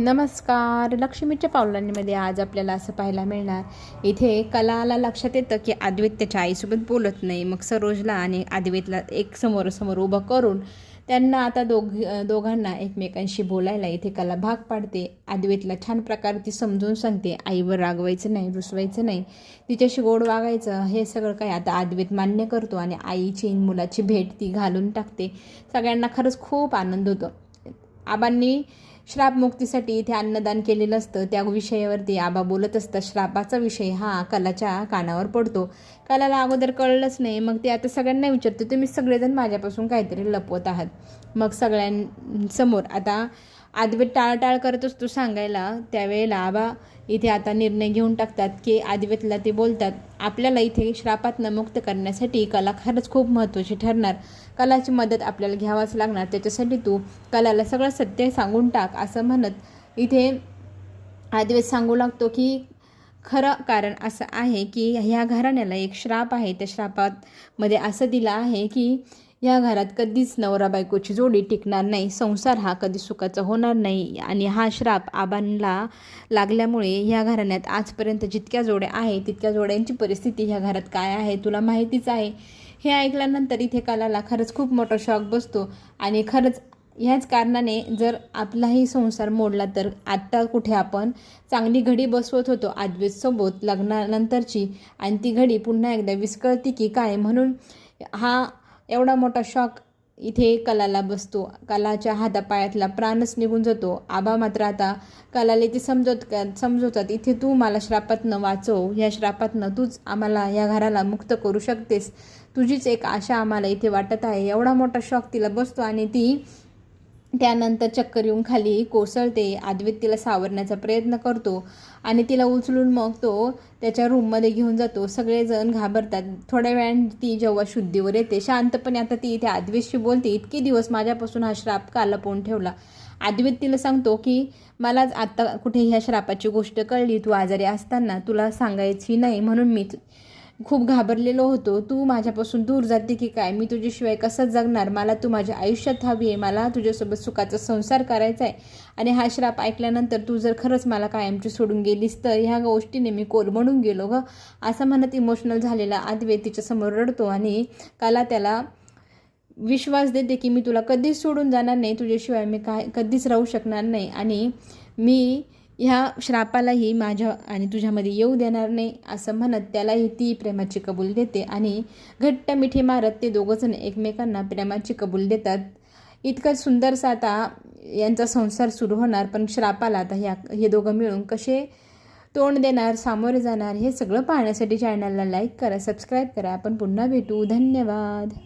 नमस्कार. लक्ष्मीच्या पावलांमध्ये आज आपल्याला असं पाहायला मिळणार. इथे कलाला लक्षात येतं की अद्वैत त्याच्या आईसोबत बोलत नाही. मग सरोजला आणि अद्वैतला एक समोरासमोर उभं करून त्यांना आता दोघ दोघांना एकमेकांशी बोलायला इथे कला भाग पाडते. अद्वैतला छान प्रकारे ती समजून सांगते. आईवर रागवायचं नाही रुसवायचं नाही. तिच्याशी गोड वागायचं. हे सगळं काय आता अद्वैत मान्य करतो आणि आईची मुलाची भेट ती घालून टाकते. सगळ्यांना खरंच खूप आनंद होतो. आबांनी श्रापमुक्तीसाठी इथे अन्नदान केलेलं असतं. त्या विषयावरती आबा बोलत असतात. श्रापाचा विषय हा कलाच्या कानावर पडतो. कलाला अगोदर कळलंच नाही. मग ते आता सगळ्यांना विचारते. तुम्ही सगळेजण माझ्यापासून काहीतरी लपवत आहात. मग सगळ्यांसमोर आता आदवेत टाळटाळ करत असतो सांगायला. त्यावेळेला आबा इथे आता निर्णय घेऊन टाकतात की आदिवेतला ते बोलतात. आपल्याला इथे श्रापातनं मुक्त करण्यासाठी कला खरंच खूप महत्त्वाची ठरणार. कलाची मदत आपल्याला घ्यावाच लागणार. त्याच्यासाठी तू कलाला सगळं सत्य सांगून टाक असं म्हणत इथे आदिवेत सांगू लागतो की खरं कारण असं आहे की ह्या घराण्याला एक श्राप आहे. त्या श्रापात असं दिलं आहे की या घरात कधीच नवरा बायकोची जोडी टिकणार नाही. संसार हा कधी सुखाचा होणार नाही आणि हा श्राप आबांना लागल्यामुळे ह्या घराण्यात आजपर्यंत जितक्या जोड्या आहे तितक्या जोड्यांची परिस्थिती ह्या घरात काय आहे तुला माहितीच आहे. हे ऐकल्यानंतर इथे कलाला खरंच खूप मोठा शॉक बसतो आणि खरंच ह्याच कारणाने जर आपलाही संसार मोडला तर आत्ता कुठे आपण चांगली घडी बसवत होतो आद्वेतसोबत लग्नानंतरची आणि ती घडी पुन्हा एकदा विस्कळती की काय? म्हणून हा एवढा मोठा शॉक इथे कलाला बसतो. कलाच्या हातापायातला प्राणच निघून जातो. आबा मात्र आता कलाला ते समजवत समजवतात. इथे तू मला श्रापातनं वाचव. ह्या श्रापातनं तूच आम्हाला या घराला मुक्त करू शकतेस. तुझीच एक आशा आम्हाला इथे वाटत आहे. एवढा मोठा शॉक तिला बसतो आणि ती त्यानंतर चक्कर येऊन खाली कोसळते आद्वित तिला सावरण्याचा प्रयत्न करतो आणि तिला उचलून मग तो त्याच्या रूममध्ये घेऊन जातो. सगळेजण घाबरतात. थोड्या वेळाने ती जेव्हा शुद्धीवर येते शांतपणे आता ती इथे आद्वेतशी बोलते इतके दिवस माझ्यापासून हा श्राप का लपवून ठेवला? आद्वित तिला सांगतो की मलाच आत्ता कुठे ह्या श्रापाची गोष्ट कळली. तू आजारी असताना तुला सांगायची नाही. म्हणून मी खूप घाबरलेलो होतो. तू माझ्यापासून दूर जाते की काय? मी तुझ्याशिवाय कसं जगणार? मला तू माझ्या आयुष्यात हवी आहे. मला तुझ्यासोबत सुखाचा संसार करायचा आहे. आणि हा श्राप ऐकल्यानंतर तू जर खरंच मला कायमची सोडून गेलीस तर ह्या गोष्टीने मी कोलमडून गेलो ग. असं म्हणत इमोशनल झालेला आदवे तिच्यासमोर रडतो आणि काला त्याला विश्वास देते की मी तुला कधीच सोडून जाणार नाही. तुझ्याशिवाय मी काय कधीच राहू शकणार नाही. आणि मी ह्या श्रापालाही माझ्या आणि तुझ्यामध्ये येऊ देणार नाही असं म्हणत त्यालाही ती प्रेमाची कबूल देते आणि घट्ट मिठी मारत ते दोघंजण एकमेकांना प्रेमाची कबूल देतात. इतकं सुंदरसा आता यांचा संसार सुरू होणार पण श्रापाला आता ह्या हे दोघं मिळून कसे तोंड देणार सामोरे जाणार हे सगळं पाहण्यासाठी चॅनलला लाईक करा सबस्क्राईब करा. आपण पुन्हा भेटू. धन्यवाद.